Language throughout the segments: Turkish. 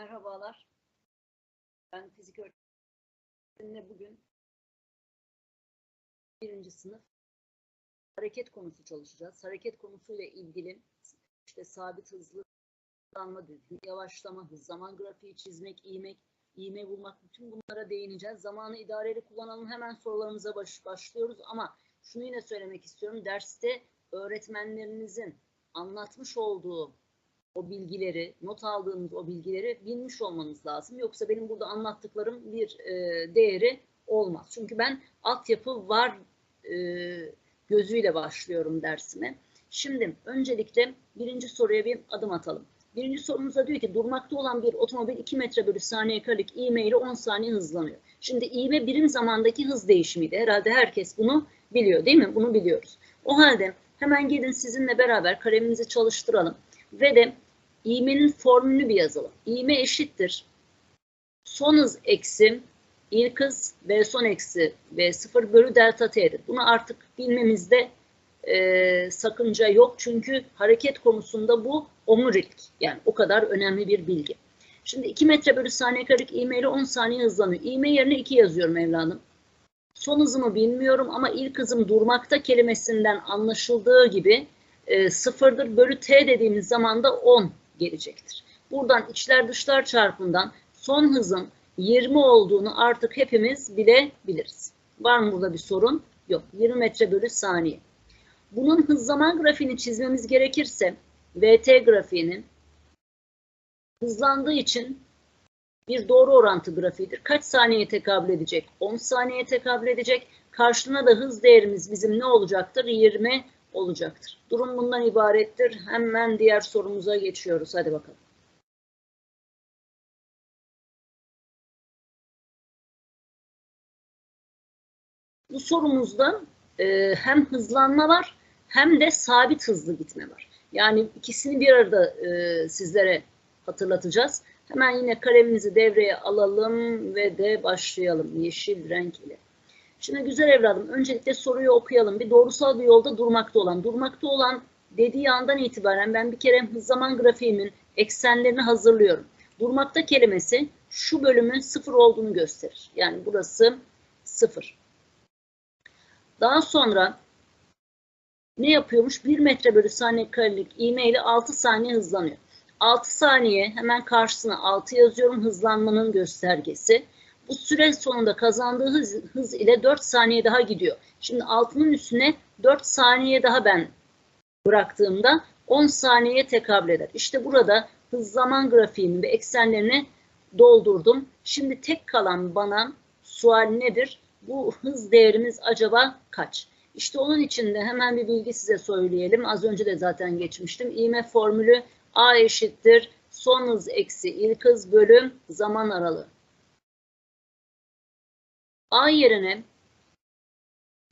Merhabalar. Ben fizik öğretmenine bugün birinci sınıf hareket konusu çalışacağız. Hareket konusuyla ilgili işte sabit hızlı hızlanma, yavaşlama, hız zaman grafiği çizmek, iğmek, iğme bulmak bütün bunlara değineceğiz. Zamanı idareli kullanalım. Hemen sorularımıza baş, başlıyoruz ama şunu yine söylemek istiyorum. Derste öğretmenlerinizin anlatmış olduğu o bilgileri, not aldığınız o bilgileri bilmiş olmanız lazım. Yoksa benim burada anlattıklarım bir e, değeri olmaz. Çünkü ben altyapı var e, gözüyle başlıyorum dersime. Şimdi öncelikle birinci soruya bir adım atalım. Birinci sorumuzda diyor ki durmakta olan bir otomobil 2 metre bölü saniye karelik ivme ile 10 saniye hızlanıyor. Şimdi ivme birim zamandaki hız değişimiydi. Herhalde herkes bunu biliyor değil mi? Bunu biliyoruz. O halde hemen gelin sizinle beraber kalemimizi çalıştıralım ve de ivmenin formülünü bir yazalım. İvme eşittir. Son hız eksi ilk hız v son eksi v sıfır bölü delta t'dir. Bunu artık bilmemizde e, sakınca yok. Çünkü hareket konusunda bu omurilik. Yani o kadar önemli bir bilgi. Şimdi 2 metre bölü saniye karelik ivme ile 10 saniye hızlanıyor. İvme yerine 2 yazıyorum evladım. Son hızımı bilmiyorum ama ilk hızım durmakta kelimesinden anlaşıldığı gibi e, sıfırdır. Bölü t dediğimiz zaman da 10 gelecektir. Buradan içler dışlar çarpımından son hızın 20 olduğunu artık hepimiz bilebiliriz. Var mı burada bir sorun? Yok. 20 metre bölü saniye. Bunun hız zaman grafiğini çizmemiz gerekirse VT grafiğinin hızlandığı için bir doğru orantı grafiğidir. Kaç saniyeye tekabül edecek? 10 saniyeye tekabül edecek. Karşılığına da hız değerimiz bizim ne olacaktır? 20 olacaktır. Durum bundan ibarettir. Hemen diğer sorumuza geçiyoruz. Hadi bakalım. Bu sorumuzda e, hem hızlanma var hem de sabit hızlı gitme var. Yani ikisini bir arada e, sizlere hatırlatacağız. Hemen yine kalemimizi devreye alalım ve de başlayalım yeşil renk ile. Şimdi güzel evladım öncelikle soruyu okuyalım. Bir doğrusal bir yolda durmakta olan. Durmakta olan dediği andan itibaren ben bir kere hız zaman grafiğimin eksenlerini hazırlıyorum. Durmakta kelimesi şu bölümün sıfır olduğunu gösterir. Yani burası sıfır. Daha sonra ne yapıyormuş? 1 metre bölü saniye karelik ivme ile 6 saniye hızlanıyor. 6 saniye hemen karşısına 6 yazıyorum hızlanmanın göstergesi. Bu süre sonunda kazandığı hız, hız ile 4 saniye daha gidiyor. Şimdi altının üstüne 4 saniye daha ben bıraktığımda 10 saniyeye tekabül eder. İşte burada hız zaman grafiğini ve eksenlerini doldurdum. Şimdi tek kalan bana sual nedir? Bu hız değerimiz acaba kaç? İşte onun için de hemen bir bilgi size söyleyelim. Az önce de zaten geçmiştim. İğme formülü A eşittir son hız eksi ilk hız bölüm zaman aralığı. A yerine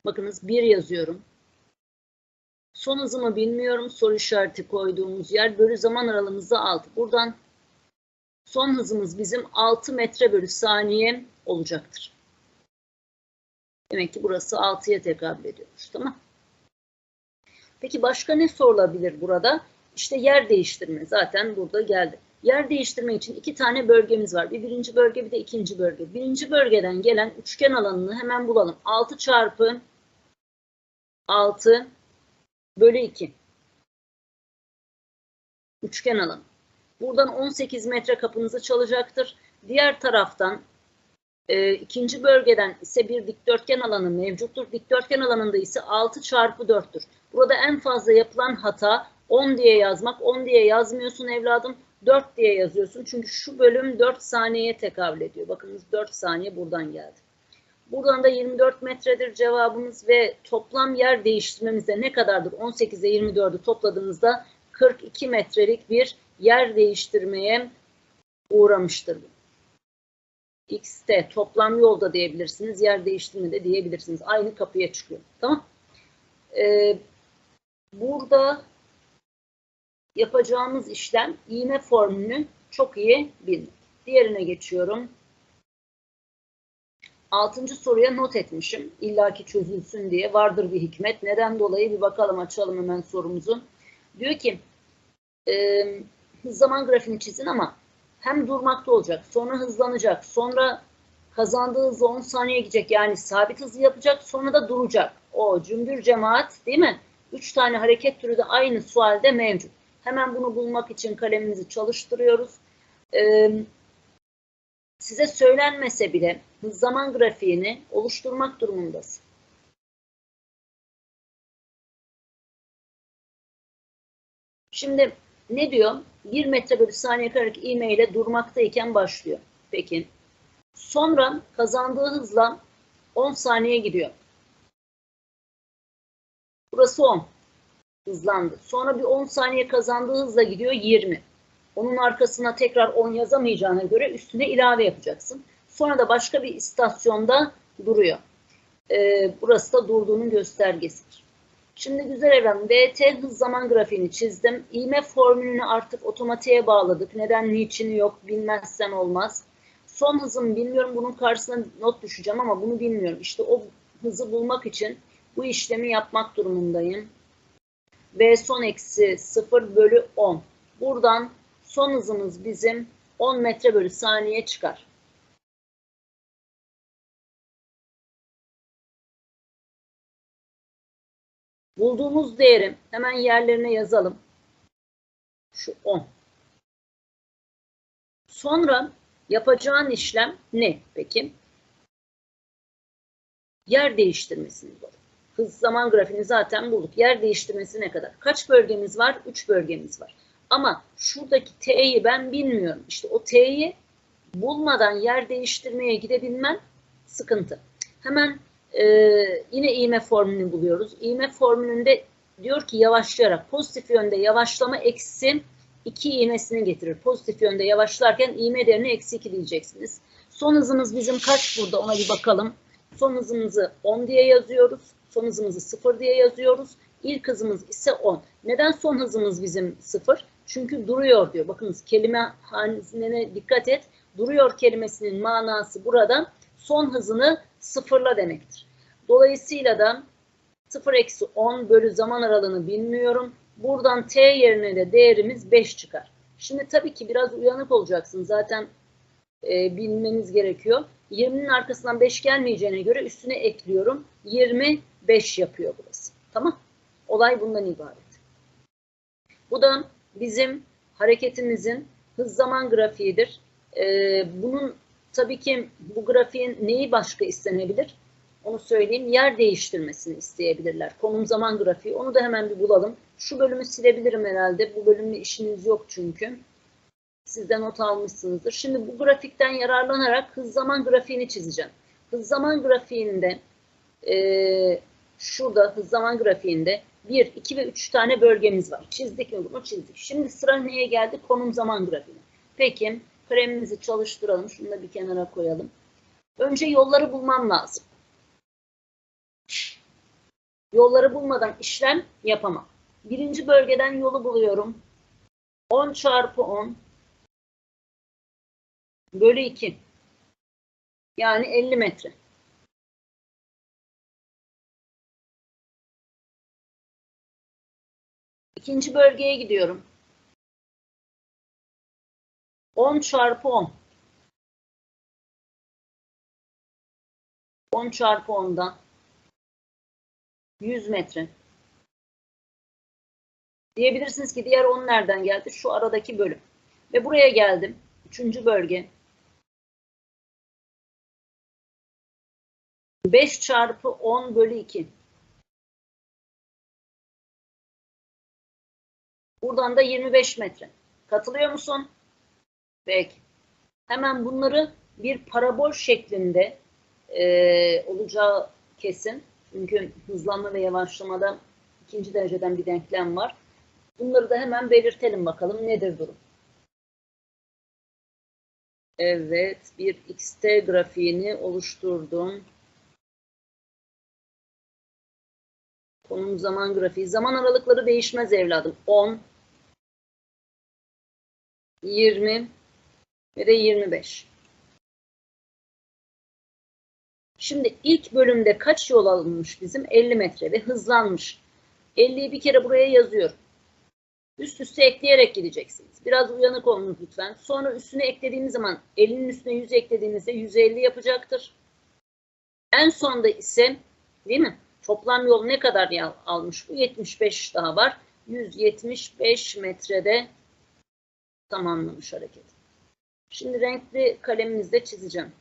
bakınız 1 yazıyorum. Son hızımı bilmiyorum. Soru işareti koyduğumuz yer bölü zaman aralığımızda 6. Buradan son hızımız bizim 6 metre bölü saniye olacaktır. Demek ki burası 6'ya tekabül ediyormuş. Tamam. Peki başka ne sorulabilir burada? İşte yer değiştirme zaten burada geldi. Yer değiştirme için iki tane bölgemiz var. Bir birinci bölge bir de ikinci bölge. Birinci bölgeden gelen üçgen alanını hemen bulalım. 6 çarpı 6 bölü 2. Üçgen alanı. Buradan 18 metre kapınızı çalacaktır. Diğer taraftan e, ikinci bölgeden ise bir dikdörtgen alanı mevcuttur. Dikdörtgen alanında ise 6 çarpı 4'tür. Burada en fazla yapılan hata 10 diye yazmak. 10 diye yazmıyorsun evladım. 4 diye yazıyorsun. Çünkü şu bölüm 4 saniyeye tekabül ediyor. Bakınız 4 saniye buradan geldi. Buradan da 24 metredir cevabımız ve toplam yer değiştirmemizde ne kadardır? 18'e 24'ü topladığınızda 42 metrelik bir yer değiştirmeye uğramıştır bu. X'te toplam yolda diyebilirsiniz. Yer değiştirme de diyebilirsiniz. Aynı kapıya çıkıyor. Tamam. Ee, burada yapacağımız işlem iğne formülünü çok iyi bilmek. Diğerine geçiyorum. Altıncı soruya not etmişim. İlla ki çözülsün diye. Vardır bir hikmet. Neden dolayı bir bakalım açalım hemen sorumuzu. Diyor ki e, zaman grafiğini çizin ama hem durmakta olacak, sonra hızlanacak, sonra kazandığı hızla 10 saniye gidecek. Yani sabit hızı yapacak, sonra da duracak. O cümbür cemaat değil mi? Üç tane hareket türü de aynı sualde mevcut. Hemen bunu bulmak için kalemimizi çalıştırıyoruz. Ee, size söylenmese bile zaman grafiğini oluşturmak durumundasın. Şimdi ne diyor? 1 metre bölü saniye karelik ivme ile durmaktayken başlıyor. Peki. Sonra kazandığı hızla 10 saniye gidiyor. Burası 10. Hızlandı. Sonra bir 10 saniye kazandığı hızla gidiyor 20. Onun arkasına tekrar 10 yazamayacağına göre üstüne ilave yapacaksın. Sonra da başka bir istasyonda duruyor. Ee, burası da durduğunun göstergesidir. Şimdi güzel evren VT hız zaman grafiğini çizdim. İğme formülünü artık otomatiğe bağladık. Neden niçin yok bilmezsen olmaz. Son hızımı bilmiyorum. Bunun karşısına not düşeceğim ama bunu bilmiyorum. İşte o hızı bulmak için bu işlemi yapmak durumundayım. V son eksi 0 bölü 10. Buradan son hızımız bizim 10 metre bölü saniye çıkar. Bulduğumuz değeri hemen yerlerine yazalım. Şu 10. Sonra yapacağın işlem ne peki? Yer değiştirmesini bul. Hız zaman grafiğini zaten bulduk. Yer değiştirmesi ne kadar? Kaç bölgemiz var? 3 bölgemiz var. Ama şuradaki T'yi ben bilmiyorum. İşte o T'yi bulmadan yer değiştirmeye gidebilmen sıkıntı. Hemen e, yine iğme formülünü buluyoruz. İğme formülünde diyor ki yavaşlayarak pozitif yönde yavaşlama eksi 2 iğmesini getirir. Pozitif yönde yavaşlarken iğme değerine eksi 2 diyeceksiniz. Son hızımız bizim kaç burada ona bir bakalım. Son hızımızı 10 diye yazıyoruz. Son hızımızı 0 diye yazıyoruz. İlk hızımız ise 10. Neden son hızımız bizim 0? Çünkü duruyor diyor. Bakınız kelime haline dikkat et. Duruyor kelimesinin manası burada son hızını sıfırla demektir. Dolayısıyla da 0 eksi 10 bölü zaman aralığını bilmiyorum. Buradan t yerine de değerimiz 5 çıkar. Şimdi tabii ki biraz uyanık olacaksın. Zaten e, bilmeniz gerekiyor. 20'nin arkasından 5 gelmeyeceğine göre üstüne ekliyorum. 25 yapıyor burası. Tamam. Olay bundan ibaret. Bu da bizim hareketimizin hız zaman grafiğidir. Ee, bunun tabii ki bu grafiğin neyi başka istenebilir? Onu söyleyeyim. Yer değiştirmesini isteyebilirler. Konum zaman grafiği. Onu da hemen bir bulalım. Şu bölümü silebilirim herhalde. Bu bölümle işiniz yok çünkü. Siz de not almışsınızdır. Şimdi bu grafikten yararlanarak hız zaman grafiğini çizeceğim. Hız zaman grafiğinde e, şurada zaman grafiğinde 1, 2 ve 3 tane bölgemiz var. Çizdik mi bunu? Çizdik. Şimdi sıra neye geldi? Konum zaman grafiğine. Peki kremimizi çalıştıralım. Şunu da bir kenara koyalım. Önce yolları bulmam lazım. Yolları bulmadan işlem yapamam. Birinci bölgeden yolu buluyorum. 10 çarpı 10 bölü 2. Yani 50 metre. İkinci bölgeye gidiyorum. 10 çarpı 10. 10 çarpı 10'dan 100 metre. Diyebilirsiniz ki diğer 10 nereden geldi? Şu aradaki bölüm. Ve buraya geldim. Üçüncü bölge. 5 çarpı 10 bölü 2. Buradan da 25 metre. Katılıyor musun? Peki. Hemen bunları bir parabol şeklinde e, olacağı kesin. Çünkü hızlanma ve yavaşlamada ikinci dereceden bir denklem var. Bunları da hemen belirtelim bakalım nedir durum. Evet, bir xt grafiğini oluşturdum. Konum zaman grafiği. Zaman aralıkları değişmez evladım. 10, 20 ve de 25. Şimdi ilk bölümde kaç yol alınmış bizim? 50 metre ve hızlanmış. 50'yi bir kere buraya yazıyorum. Üst üste ekleyerek gideceksiniz. Biraz uyanık olun lütfen. Sonra üstüne eklediğimiz zaman 50'nin üstüne 100 eklediğimizde 150 yapacaktır. En sonda ise değil mi? Toplam yol ne kadar ya- almış? Bu 75 daha var. 175 metrede tamamlamış hareket. Şimdi renkli kalemimizle çizeceğim.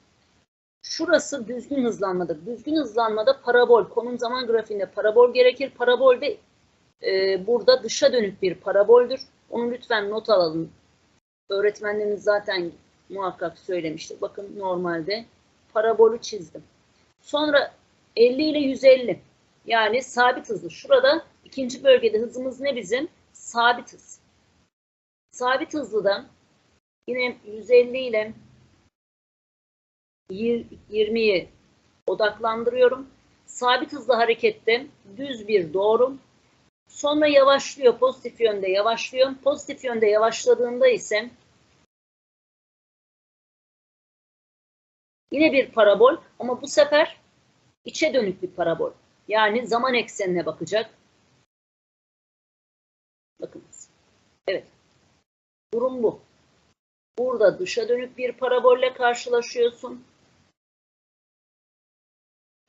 Şurası düzgün hızlanmadır. Düzgün hızlanmada parabol, konum zaman grafiğinde parabol gerekir. Parabol de e, burada dışa dönük bir paraboldür. Onu lütfen not alalım. Öğretmenlerimiz zaten muhakkak söylemiştir. Bakın normalde parabolü çizdim. Sonra 50 ile 150 yani sabit hızlı. Şurada ikinci bölgede hızımız ne bizim? Sabit hız. Sabit hızlıdan yine 150 ile 20'yi odaklandırıyorum. Sabit hızlı harekette düz bir doğru. Sonra yavaşlıyor. Pozitif yönde yavaşlıyor. Pozitif yönde yavaşladığında ise yine bir parabol ama bu sefer içe dönük bir parabol. Yani zaman eksenine bakacak. Bakınız. Evet. Durum bu. Burada dışa dönük bir parabolle karşılaşıyorsun.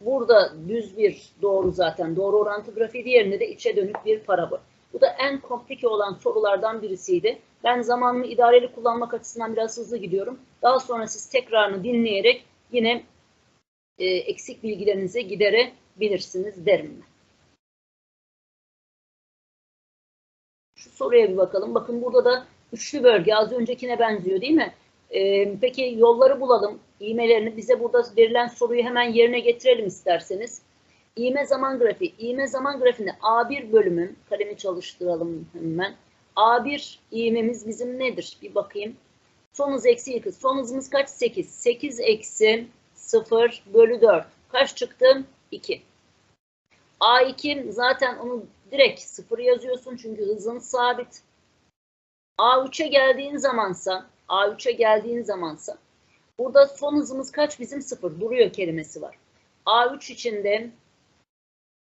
Burada düz bir doğru zaten doğru orantı grafiği diğerinde de içe dönük bir parabol. Bu da en komplike olan sorulardan birisiydi. Ben zamanımı idareli kullanmak açısından biraz hızlı gidiyorum. Daha sonra siz tekrarını dinleyerek yine e, eksik bilgilerinizi giderebilirsiniz derim ben. Şu soruya bir bakalım. Bakın burada da üçlü bölge az öncekine benziyor değil mi? Ee, peki yolları bulalım. İğmelerini bize burada verilen soruyu hemen yerine getirelim isterseniz. İğme zaman grafiği. İğme zaman grafiğinde A1 bölümü, kalemi çalıştıralım hemen. A1 iğmemiz bizim nedir? Bir bakayım. Son hız eksi ilk hız. Son hızımız kaç? 8. 8 eksi 0 bölü 4. Kaç çıktı? 2. A2 zaten onu direkt 0 yazıyorsun çünkü hızın sabit. A3'e geldiğin zamansa A3'e geldiğin zamansa burada son hızımız kaç? Bizim 0. Duruyor kelimesi var. A3 içinde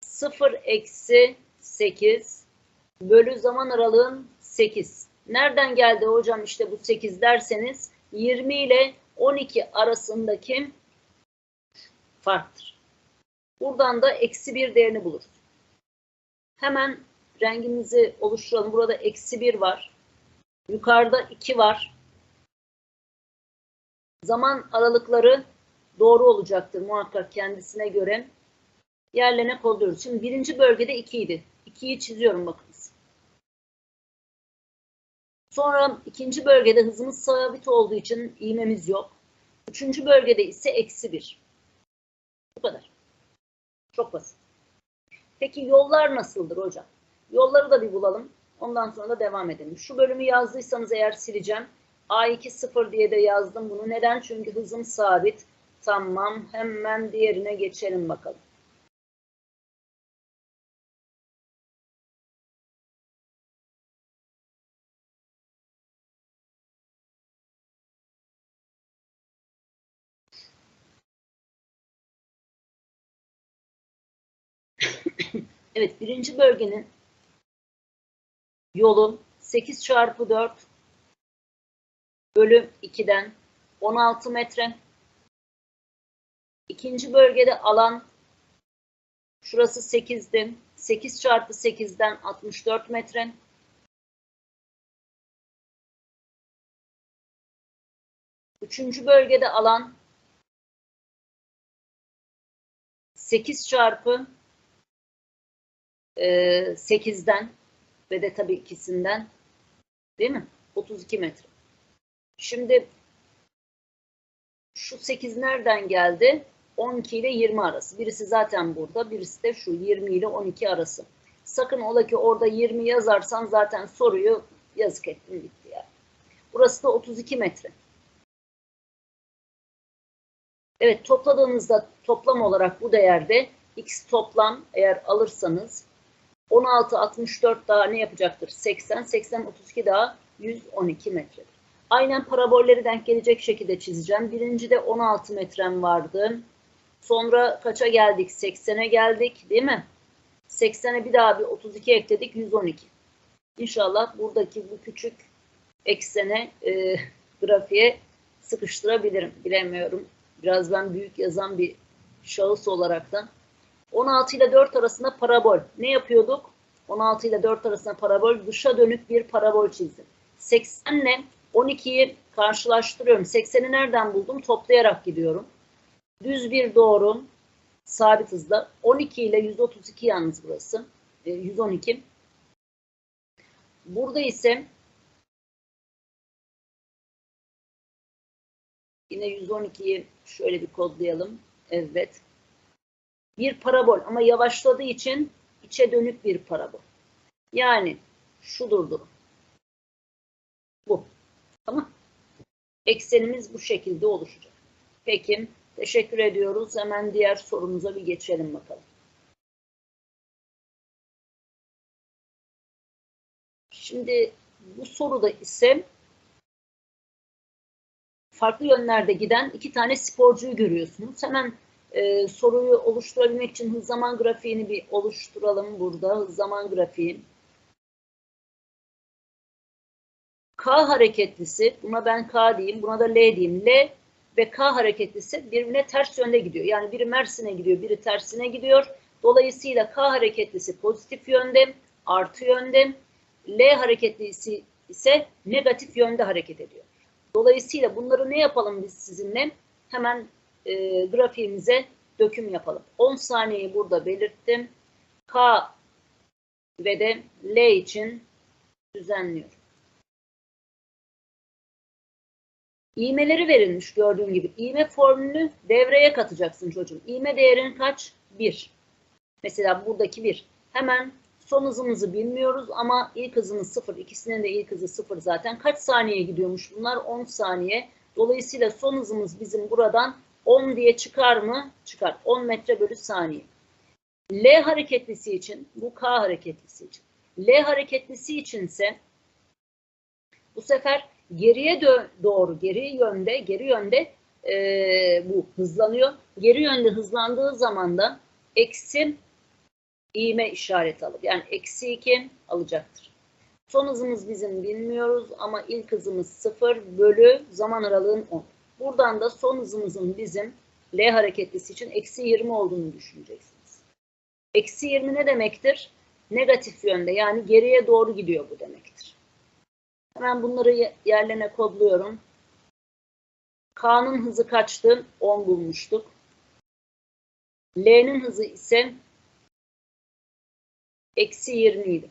0 eksi 8 bölü zaman aralığın 8. Nereden geldi hocam işte bu 8 derseniz 20 ile 12 arasındaki farktır. Buradan da eksi 1 değerini buluruz. Hemen rengimizi oluşturalım. Burada eksi 1 var. Yukarıda 2 var. Zaman aralıkları doğru olacaktır muhakkak kendisine göre. Yerlerine kodluyoruz. Şimdi birinci bölgede 2 idi. 2'yi çiziyorum bakınız. Sonra ikinci bölgede hızımız sabit olduğu için iğmemiz yok. Üçüncü bölgede ise eksi 1. Bu kadar. Çok basit. Peki yollar nasıldır hocam? Yolları da bir bulalım. Ondan sonra da devam edelim. Şu bölümü yazdıysanız eğer sileceğim. A2 0 diye de yazdım bunu. Neden? Çünkü hızım sabit. Tamam. Hemen diğerine geçelim bakalım. Evet birinci bölgenin yolu 8 çarpı 4 bölü 2'den 16 metre. İkinci bölgede alan şurası 8'di. 8 çarpı 8'den 64 metre. Üçüncü bölgede alan 8 çarpı 8'den ve de tabii ikisinden değil mi? 32 metre. Şimdi şu 8 nereden geldi? 12 ile 20 arası. Birisi zaten burada. Birisi de şu 20 ile 12 arası. Sakın ola ki orada 20 yazarsan zaten soruyu yazık ettin bitti yani. Burası da 32 metre. Evet topladığınızda toplam olarak bu değerde x toplam eğer alırsanız 16, 64 daha ne yapacaktır? 80, 80, 32 daha 112 metredir. Aynen parabolleri denk gelecek şekilde çizeceğim. Birincide 16 metrem vardı. Sonra kaça geldik? 80'e geldik değil mi? 80'e bir daha bir 32 ekledik 112. İnşallah buradaki bu küçük eksene e, grafiğe sıkıştırabilirim. Bilemiyorum. Biraz ben büyük yazan bir şahıs olaraktan. 16 ile 4 arasında parabol. Ne yapıyorduk? 16 ile 4 arasında parabol. Dışa dönük bir parabol çizdim. 80 ile 12'yi karşılaştırıyorum. 80'i nereden buldum? Toplayarak gidiyorum. Düz bir doğru sabit hızla. 12 ile 132 yalnız burası. E, 112. Burada ise yine 112'yi şöyle bir kodlayalım. Evet. Bir parabol ama yavaşladığı için içe dönük bir parabol. Yani şudur durum. Bu. Tamam. Eksenimiz bu şekilde oluşacak. Peki. Teşekkür ediyoruz. Hemen diğer sorumuza bir geçelim bakalım. Şimdi bu soruda ise farklı yönlerde giden iki tane sporcuyu görüyorsunuz. Hemen e, soruyu oluşturabilmek için zaman grafiğini bir oluşturalım burada. Zaman grafiği. K hareketlisi, buna ben K diyeyim, buna da L diyeyim. L ve K hareketlisi birbirine ters yönde gidiyor. Yani biri Mersin'e gidiyor, biri tersine gidiyor. Dolayısıyla K hareketlisi pozitif yönde, artı yönde. L hareketlisi ise negatif yönde hareket ediyor. Dolayısıyla bunları ne yapalım biz sizinle? Hemen e, grafiğimize döküm yapalım. 10 saniyeyi burada belirttim. K ve de L için düzenliyorum. İğmeleri verilmiş gördüğün gibi. İğme formülünü devreye katacaksın çocuğum. İğme değerin kaç? 1. Mesela buradaki 1. Hemen son hızımızı bilmiyoruz ama ilk hızımız 0. İkisinin de ilk hızı 0 zaten. Kaç saniye gidiyormuş bunlar? 10 saniye. Dolayısıyla son hızımız bizim buradan 10 diye çıkar mı? Çıkar. 10 metre bölü saniye. L hareketlisi için, bu K hareketlisi için. L hareketlisi içinse bu sefer geriye doğru, geri yönde, geri yönde e, bu hızlanıyor. Geri yönde hızlandığı zaman da eksi iğme işareti alır. Yani eksi 2 alacaktır. Son hızımız bizim bilmiyoruz ama ilk hızımız 0 bölü zaman aralığın 10. Buradan da son hızımızın bizim L hareketlisi için eksi 20 olduğunu düşüneceksiniz. Eksi 20 ne demektir? Negatif yönde yani geriye doğru gidiyor bu demektir. Hemen bunları yerlerine kodluyorum. K'nın hızı kaçtı? 10 bulmuştuk. L'nin hızı ise eksi 20 idi.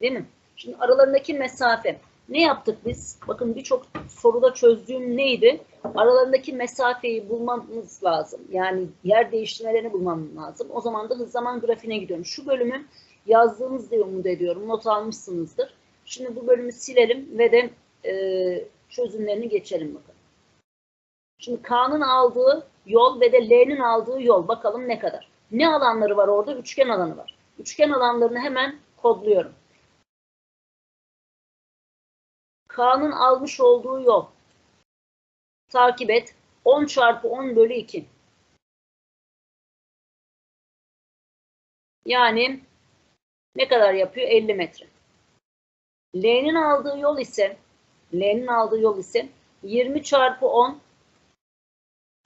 Değil mi? Şimdi aralarındaki mesafe. Ne yaptık biz? Bakın birçok soruda çözdüğüm neydi? Aralarındaki mesafeyi bulmamız lazım. Yani yer değiştirmelerini bulmam lazım. O zaman da hız zaman grafiğine gidiyorum. Şu bölümü yazdığınız diye umut ediyorum. Not almışsınızdır. Şimdi bu bölümü silelim ve de e, çözümlerini geçelim bakalım. Şimdi K'nın aldığı yol ve de L'nin aldığı yol. Bakalım ne kadar. Ne alanları var orada? Üçgen alanı var. Üçgen alanlarını hemen kodluyorum. K'nın almış olduğu yol. Takip et. 10 çarpı 10 bölü 2. Yani ne kadar yapıyor? 50 metre. L'nin aldığı yol ise L'nin aldığı yol ise 20 çarpı 10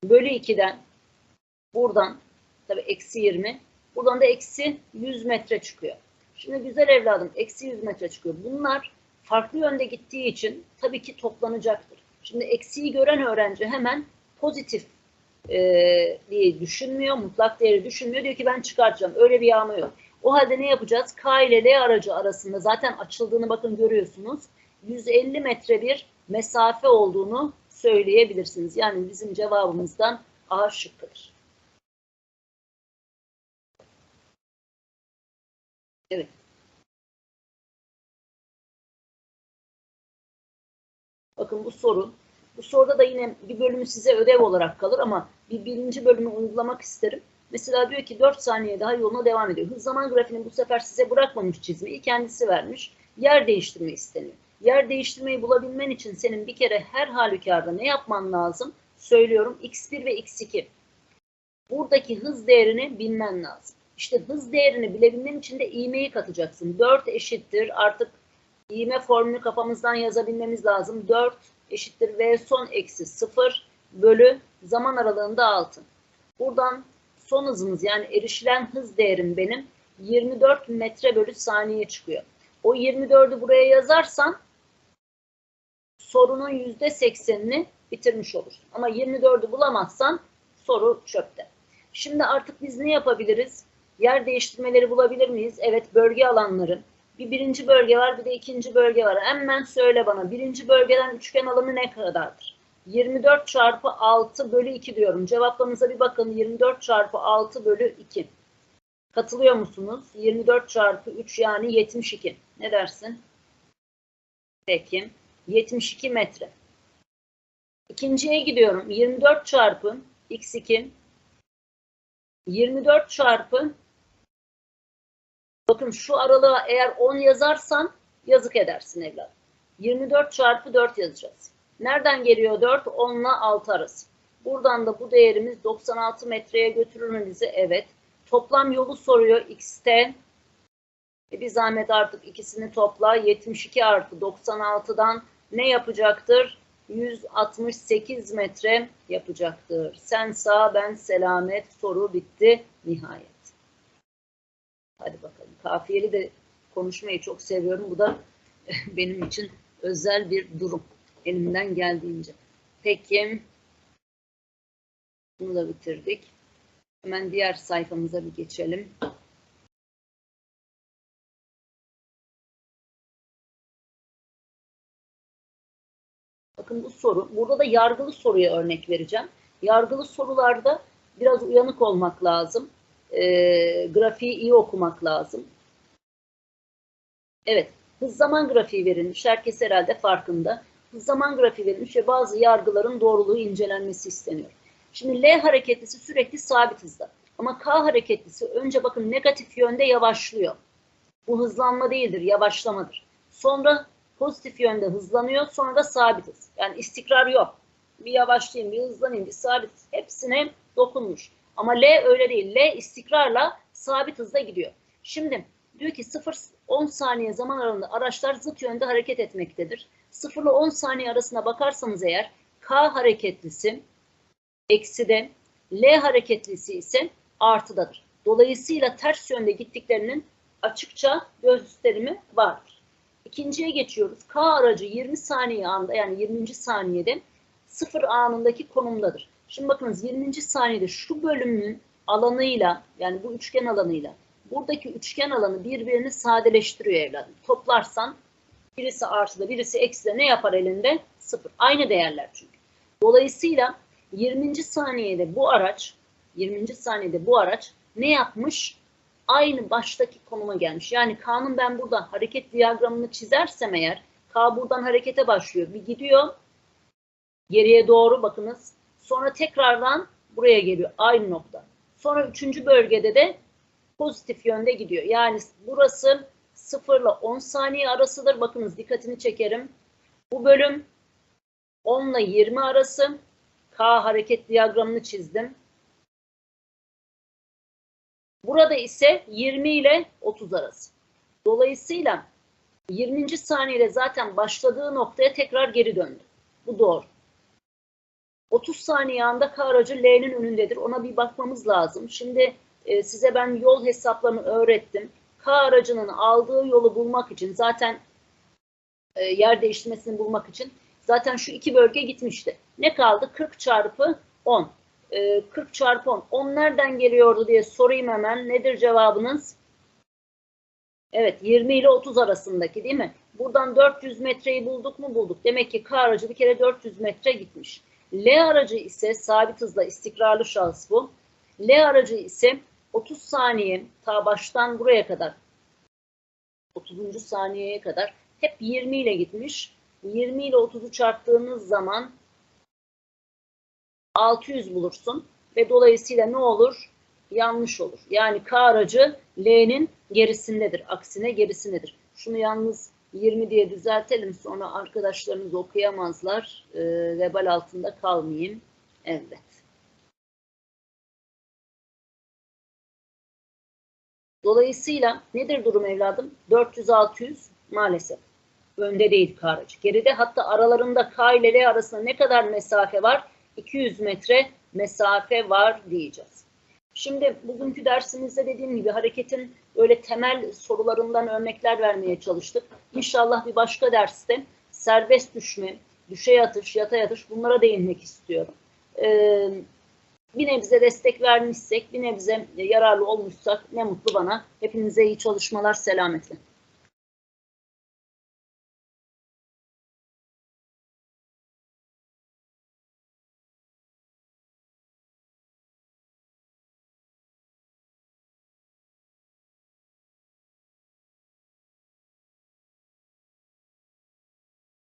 bölü 2'den buradan tabi eksi 20 buradan da eksi 100 metre çıkıyor. Şimdi güzel evladım eksi 100 metre çıkıyor. Bunlar farklı yönde gittiği için tabii ki toplanacaktır. Şimdi eksiği gören öğrenci hemen pozitif e, diye düşünmüyor, mutlak değeri düşünmüyor. Diyor ki ben çıkartacağım. Öyle bir yağma yok. O halde ne yapacağız? K ile L aracı arasında zaten açıldığını bakın görüyorsunuz. 150 metre bir mesafe olduğunu söyleyebilirsiniz. Yani bizim cevabımızdan A şıkkıdır. Evet. Bakın bu soru. Bu soruda da yine bir bölümü size ödev olarak kalır ama bir birinci bölümü uygulamak isterim. Mesela diyor ki 4 saniye daha yoluna devam ediyor. Hız zaman grafiğini bu sefer size bırakmamış çizmeyi kendisi vermiş. Yer değiştirme isteniyor. Yer değiştirmeyi bulabilmen için senin bir kere her halükarda ne yapman lazım? Söylüyorum x1 ve x2. Buradaki hız değerini bilmen lazım. İşte hız değerini bilebilmen için de ivmeyi katacaksın. 4 eşittir artık ivme formülü kafamızdan yazabilmemiz lazım. 4 eşittir v son eksi 0 bölü zaman aralığında 6. Buradan son hızımız yani erişilen hız değerim benim 24 metre bölü saniye çıkıyor. O 24'ü buraya yazarsan sorunun %80'ini bitirmiş olursun. Ama 24'ü bulamazsan soru çöpte. Şimdi artık biz ne yapabiliriz? Yer değiştirmeleri bulabilir miyiz? Evet bölge alanları. Bir birinci bölge var bir de ikinci bölge var. Hemen söyle bana birinci bölgeden üçgen alanı ne kadardır? 24 çarpı 6 bölü 2 diyorum. Cevaplarınıza bir bakın. 24 çarpı 6 bölü 2. Katılıyor musunuz? 24 çarpı 3 yani 72. Ne dersin? Peki. 72 metre. İkinciye gidiyorum. 24 çarpı x2 24 çarpı bakın şu aralığa eğer 10 yazarsan yazık edersin evladım. 24 çarpı 4 yazacağız. Nereden geliyor 4? 10 ile 6 arası. Buradan da bu değerimiz 96 metreye götürür mü? Evet. Toplam yolu soruyor x'te. E bir zahmet artık ikisini topla. 72 artı 96'dan ne yapacaktır? 168 metre yapacaktır. Sen sağ ben selamet soru bitti nihayet. Hadi bakalım. Kafiyeli de konuşmayı çok seviyorum. Bu da benim için özel bir durum. Elimden geldiğince. Peki. Bunu da bitirdik. Hemen diğer sayfamıza bir geçelim. Bakın bu soru. Burada da yargılı soruya örnek vereceğim. Yargılı sorularda biraz uyanık olmak lazım. E, grafiği iyi okumak lazım. Evet. Hız zaman grafiği verilmiş. Herkes herhalde farkında. Hız zaman grafiği verilmiş ve bazı yargıların doğruluğu incelenmesi isteniyor. Şimdi L hareketlisi sürekli sabit hızda. Ama K hareketlisi önce bakın negatif yönde yavaşlıyor. Bu hızlanma değildir, yavaşlamadır. Sonra pozitif yönde hızlanıyor, sonra da sabit hız. Yani istikrar yok. Bir yavaşlayayım, bir hızlanayım, bir sabit. Hepsine dokunmuş. Ama L öyle değil. L istikrarla sabit hızda gidiyor. Şimdi diyor ki 0-10 saniye zaman aralığında araçlar zıt yönde hareket etmektedir. 0 ile 10 saniye arasına bakarsanız eğer K hareketlisi ekside, L hareketlisi ise artıdadır. Dolayısıyla ters yönde gittiklerinin açıkça gösterimi vardır. İkinciye geçiyoruz. K aracı 20 saniye anda yani 20. saniyede 0 anındaki konumdadır. Şimdi bakınız 20. saniyede şu bölümün alanıyla yani bu üçgen alanıyla buradaki üçgen alanı birbirini sadeleştiriyor evladım. Toplarsan birisi artıda birisi ekside ne yapar elinde? 0. Aynı değerler çünkü. Dolayısıyla 20. saniyede bu araç 20. saniyede bu araç ne yapmış? Aynı baştaki konuma gelmiş. Yani K'nın ben burada hareket diyagramını çizersem eğer K buradan harekete başlıyor. Bir gidiyor geriye doğru bakınız. Sonra tekrardan buraya geliyor. Aynı nokta. Sonra üçüncü bölgede de pozitif yönde gidiyor. Yani burası 0 ile 10 saniye arasıdır. Bakınız dikkatini çekerim. Bu bölüm 10 ile 20 arası. K hareket diyagramını çizdim. Burada ise 20 ile 30 arası. Dolayısıyla 20. saniyede zaten başladığı noktaya tekrar geri döndü. Bu doğru. 30 saniye anda K aracı L'nin önündedir. Ona bir bakmamız lazım. Şimdi e, size ben yol hesaplarını öğrettim. K aracının aldığı yolu bulmak için zaten e, yer değiştirmesini bulmak için zaten şu iki bölge gitmişti. Ne kaldı? 40 çarpı 10. 40 çarpı 10. 10 nereden geliyordu diye sorayım hemen. Nedir cevabınız? Evet 20 ile 30 arasındaki değil mi? Buradan 400 metreyi bulduk mu bulduk. Demek ki K aracı bir kere 400 metre gitmiş. L aracı ise sabit hızla istikrarlı şahıs bu. L aracı ise 30 saniye ta baştan buraya kadar 30. saniyeye kadar hep 20 ile gitmiş. 20 ile 30'u çarptığınız zaman 600 bulursun ve dolayısıyla ne olur? Yanlış olur. Yani K aracı L'nin gerisindedir. Aksine gerisindedir. Şunu yalnız 20 diye düzeltelim. Sonra arkadaşlarınız okuyamazlar. E, vebal altında kalmayayım. Evet. Dolayısıyla nedir durum evladım? 400-600 maalesef. Önde değil K aracı. Geride hatta aralarında K ile L arasında ne kadar mesafe var? 200 metre mesafe var diyeceğiz. Şimdi bugünkü dersimizde dediğim gibi hareketin böyle temel sorularından örnekler vermeye çalıştık. İnşallah bir başka derste serbest düşme, düşe yatış, yata yatış bunlara değinmek istiyorum. Ee, bir nebze destek vermişsek, bir nebze yararlı olmuşsak ne mutlu bana. Hepinize iyi çalışmalar, selametle.